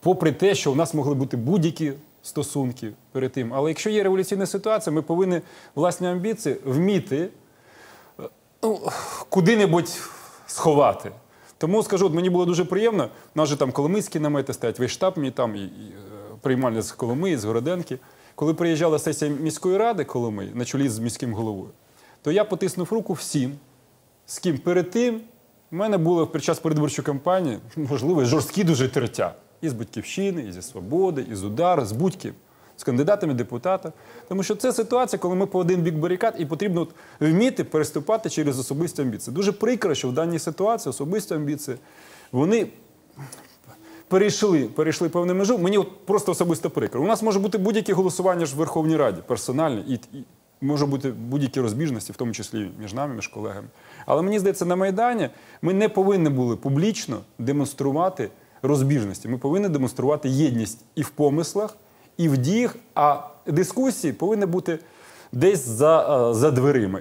попри те, що у нас могли бути будь-які стосунки перед тим. Але якщо є революційна ситуація, ми повинні власні амбіції вміти е, ну, куди-небудь сховати. Тому скажу, от мені було дуже приємно. У нас же там Коломийські намети стоять, весь штаб мій там і, і е, приймальня з Коломиї, з Городенки. Коли приїжджала сесія міської ради Коломиї на чолі з міським головою, то я потиснув руку всім, з ким перед тим в мене було під час передвиборчої кампанії, можливо, жорсткі дуже тертя. І з Батьківщини, і зі Свободи, і з Удару, з будь-ким, з кандидатами депутата. Тому що це ситуація, коли ми по один бік барикад, і потрібно вміти переступати через особисті амбіції. Дуже прикро, що в даній ситуації особисті амбіції, вони перейшли, перейшли певну межу. Мені от просто особисто прикро. У нас може бути будь-яке голосування ж в Верховній Раді, персональне, і, і може бути будь-які розбіжності, в тому числі між нами, між колегами. Але мені здається, на Майдані ми не повинні були публічно демонструвати розбіжності. Ми повинні демонструвати єдність і в помислах, і в діях, а дискусії повинні бути десь за, е, за дверима.